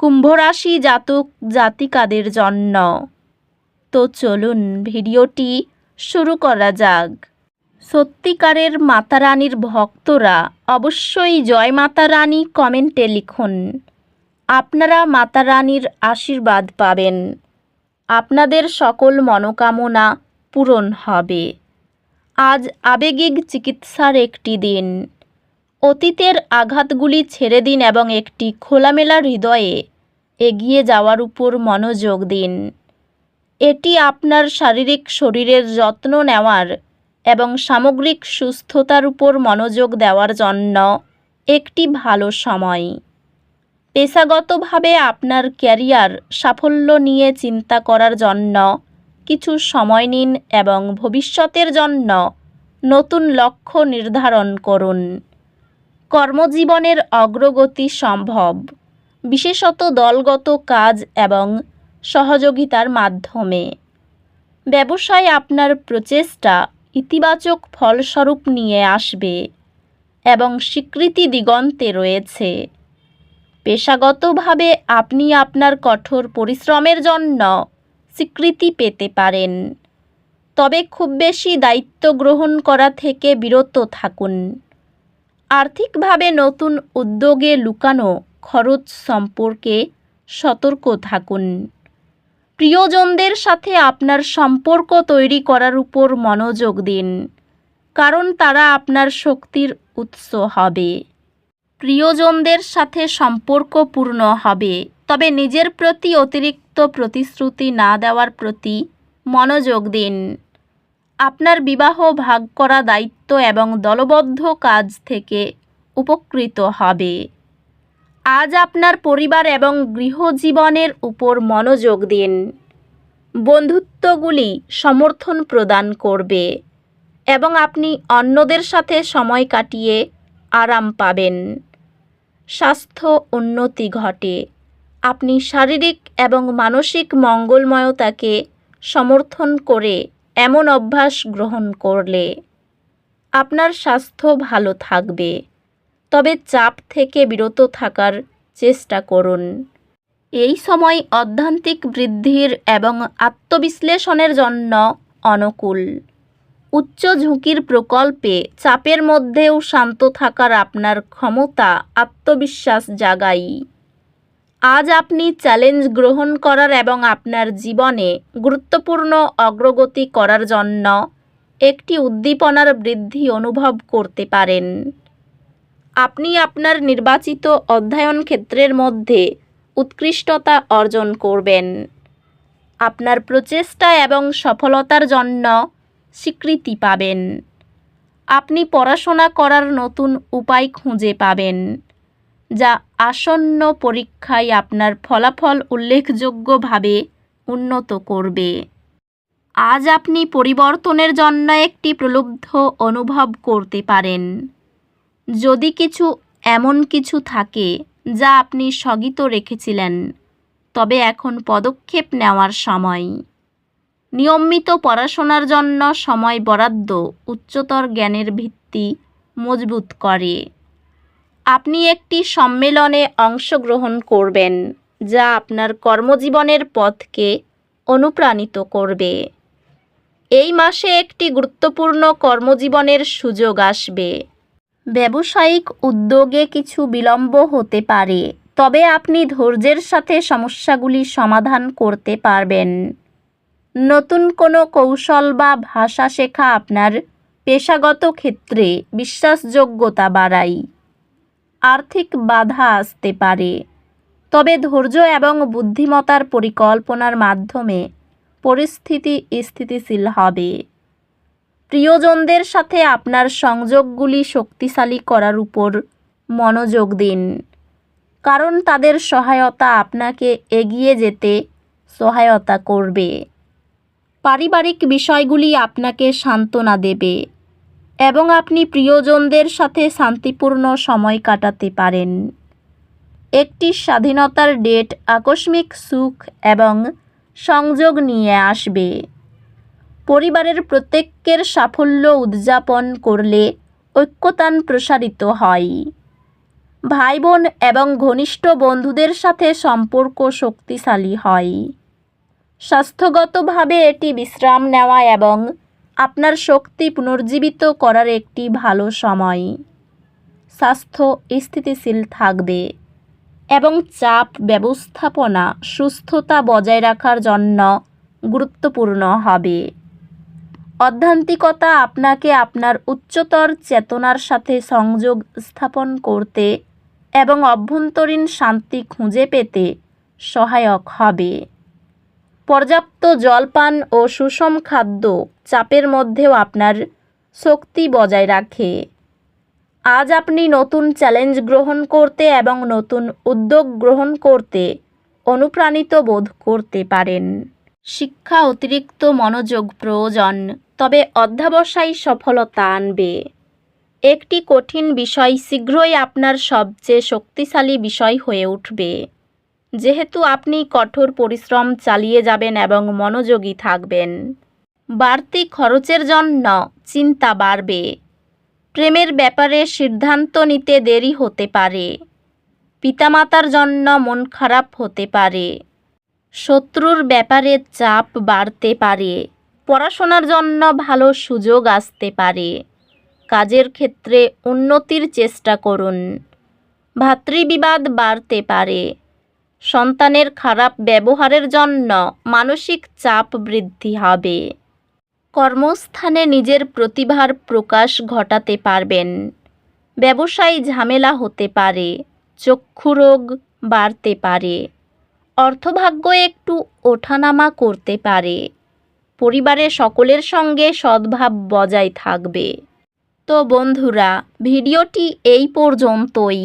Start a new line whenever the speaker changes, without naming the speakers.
কুম্ভ রাশি জাতক জাতিকাদের জন্য। তো চলুন ভিডিওটি শুরু করা যাক। সত্যিকারের মাতা রানীর ভক্তরা অবশ্যই জয় মাতা রানী কমেন্টে লিখুন। আপনারা মাতা রানীর আশীর্বাদ পাবেন। আপনাদের সকল মনোকামনা পূরণ হবে। আজ আবেগিক চিকিৎসার একটি দিন। অতীতের আঘাতগুলি ছেড়ে দিন এবং একটি খোলামেলা হৃদয়ে এগিয়ে যাওয়ার উপর মনোযোগ দিন। এটি আপনার শারীরিক শরীরের যত্ন নেওয়ার এবং সামগ্রিক সুস্থতার উপর মনোযোগ দেওয়ার জন্য একটি ভালো সময়। পেশাগতভাবে আপনার ক্যারিয়ার সাফল্য নিয়ে চিন্তা করার জন্য কিছু সময় নিন এবং ভবিষ্যতের জন্য নতুন লক্ষ্য নির্ধারণ করুন। কর্মজীবনের অগ্রগতি সম্ভব। বিশেষত দলগত কাজ এবং সহযোগিতার মাধ্যমে। ব্যবসায় আপনার প্রচেষ্টা ইতিবাচক ফলস্বরূপ নিয়ে আসবে এবং স্বীকৃতি দিগন্তে রয়েছে। পেশাগতভাবে আপনি আপনার কঠোর পরিশ্রমের জন্য স্বীকৃতি পেতে পারেন। তবে খুব বেশি দায়িত্ব গ্রহণ করা থেকে বিরত থাকুন। আর্থিকভাবে নতুন উদ্যোগে লুকানো খরচ সম্পর্কে সতর্ক থাকুন। প্রিয়জনদের সাথে আপনার সম্পর্ক তৈরি করার উপর মনোযোগ দিন, কারণ তারা আপনার শক্তির উৎস হবে। প্রিয়জনদের সাথে সম্পর্কপূর্ণ হবে, তবে নিজের প্রতি অতিরিক্ত প্রতিশ্রুতি না দেওয়ার প্রতি মনোযোগ দিন। আপনার বিবাহ ভাগ করা দায়িত্ব এবং দলবদ্ধ কাজ থেকে উপকৃত হবে। আজ আপনার পরিবার এবং গৃহজীবনের উপর মনোযোগ দিন। বন্ধুত্বগুলি সমর্থন প্রদান করবে এবং আপনি অন্যদের সাথে সময় কাটিয়ে আরাম পাবেন। স্বাস্থ্য উন্নতি ঘটে। আপনি শারীরিক এবং মানসিক মঙ্গলময়তাকে সমর্থন করে এমন অভ্যাস গ্রহণ করলে আপনার স্বাস্থ্য ভালো থাকবে। তবে চাপ থেকে বিরত থাকার চেষ্টা করুন। এই সময় অধ্যান্তিক বৃদ্ধির এবং আত্মবিশ্লেষণের জন্য অনুকূল। উচ্চ ঝুঁকির প্রকল্পে চাপের মধ্যেও শান্ত থাকার আপনার ক্ষমতা আত্মবিশ্বাস জাগাই আজ আপনি চ্যালেঞ্জ গ্রহণ করার এবং আপনার জীবনে গুরুত্বপূর্ণ অগ্রগতি করার জন্য একটি উদ্দীপনার বৃদ্ধি অনুভব করতে পারেন। আপনি আপনার নির্বাচিত অধ্যয়ন ক্ষেত্রের মধ্যে উৎকৃষ্টতা অর্জন করবেন। আপনার প্রচেষ্টা এবং সফলতার জন্য স্বীকৃতি পাবেন। আপনি পড়াশোনা করার নতুন উপায় খুঁজে পাবেন। যা আসন্ন পরীক্ষায় আপনার ফলাফল উল্লেখযোগ্যভাবে উন্নত করবে। আজ আপনি পরিবর্তনের জন্য একটি প্রলুব্ধ অনুভব করতে পারেন। যদি কিছু এমন কিছু থাকে যা আপনি স্থগিত রেখেছিলেন, তবে এখন পদক্ষেপ নেওয়ার সময়। নিয়মিত পড়াশোনার জন্য সময় বরাদ্দ উচ্চতর জ্ঞানের ভিত্তি মজবুত করে। আপনি একটি সম্মেলনে অংশগ্রহণ করবেন, যা আপনার কর্মজীবনের পথকে অনুপ্রাণিত করবে। এই মাসে একটি গুরুত্বপূর্ণ কর্মজীবনের সুযোগ আসবে। ব্যবসায়িক উদ্যোগে কিছু বিলম্ব হতে পারে, তবে আপনি ধৈর্যের সাথে সমস্যাগুলি সমাধান করতে পারবেন। নতুন কোনো কৌশল বা ভাষা শেখা আপনার পেশাগত ক্ষেত্রে বিশ্বাসযোগ্যতা বাড়ায়। আর্থিক বাধা আসতে পারে। তবে ধৈর্য এবং বুদ্ধিমতার পরিকল্পনার মাধ্যমে পরিস্থিতি স্থিতিশীল হবে। প্রিয়জনদের সাথে আপনার সংযোগগুলি শক্তিশালী করার উপর মনোযোগ দিন, কারণ তাদের সহায়তা আপনাকে এগিয়ে যেতে সহায়তা করবে। পারিবারিক বিষয়গুলি আপনাকে সান্ত্বনা দেবে। এবং আপনি প্রিয়জনদের সাথে শান্তিপূর্ণ সময় কাটাতে পারেন। একটি স্বাধীনতার ডেট আকস্মিক সুখ এবং সংযোগ নিয়ে আসবে। পরিবারের প্রত্যেকের সাফল্য উদযাপন করলে ঐক্যতান প্রসারিত হয়। ভাই বোন এবং ঘনিষ্ঠ বন্ধুদের সাথে সম্পর্ক শক্তিশালী হয়। স্বাস্থ্যগতভাবে এটি বিশ্রাম নেওয়া এবং আপনার শক্তি পুনর্জীবিত করার একটি ভালো সময়। স্বাস্থ্য স্থিতিশীল থাকবে এবং চাপ ব্যবস্থাপনা সুস্থতা বজায় রাখার জন্য গুরুত্বপূর্ণ হবে। অধ্যান্তিকতা আপনাকে আপনার উচ্চতর চেতনার সাথে সংযোগ স্থাপন করতে এবং অভ্যন্তরীণ শান্তি খুঁজে পেতে সহায়ক হবে। পর্যাপ্ত জলপান ও সুষম খাদ্য চাপের মধ্যেও আপনার শক্তি বজায় রাখে। আজ আপনি নতুন চ্যালেঞ্জ গ্রহণ করতে এবং নতুন উদ্যোগ গ্রহণ করতে অনুপ্রাণিত বোধ করতে পারেন। শিক্ষা অতিরিক্ত মনোযোগ প্রয়োজন, তবে অধ্যাবসায় সফলতা আনবে। একটি কঠিন বিষয় শীঘ্রই আপনার সবচেয়ে শক্তিশালী বিষয় হয়ে উঠবে। যেহেতু আপনি কঠোর পরিশ্রম চালিয়ে যাবেন এবং মনোযোগী থাকবেন। বাড়তি খরচের জন্য চিন্তা বাড়বে। প্রেমের ব্যাপারে সিদ্ধান্ত নিতে দেরি হতে পারে। পিতামাতার জন্য মন খারাপ হতে পারে। শত্রুর ব্যাপারে চাপ বাড়তে পারে। পড়াশোনার জন্য ভালো সুযোগ আসতে পারে। কাজের ক্ষেত্রে উন্নতির চেষ্টা করুন। ভাতৃবিবাদ বাড়তে পারে। সন্তানের খারাপ ব্যবহারের জন্য মানসিক চাপ বৃদ্ধি হবে। কর্মস্থানে নিজের প্রতিভার প্রকাশ ঘটাতে পারবেন। ব্যবসায়ী ঝামেলা হতে পারে চক্ষুরোগ বাড়তে পারে, অর্থভাগ্য একটু ওঠানামা করতে পারে, পরিবারে সকলের সঙ্গে সদ্ভাব বজায় থাকবে। তো বন্ধুরা, ভিডিওটি এই পর্যন্তই।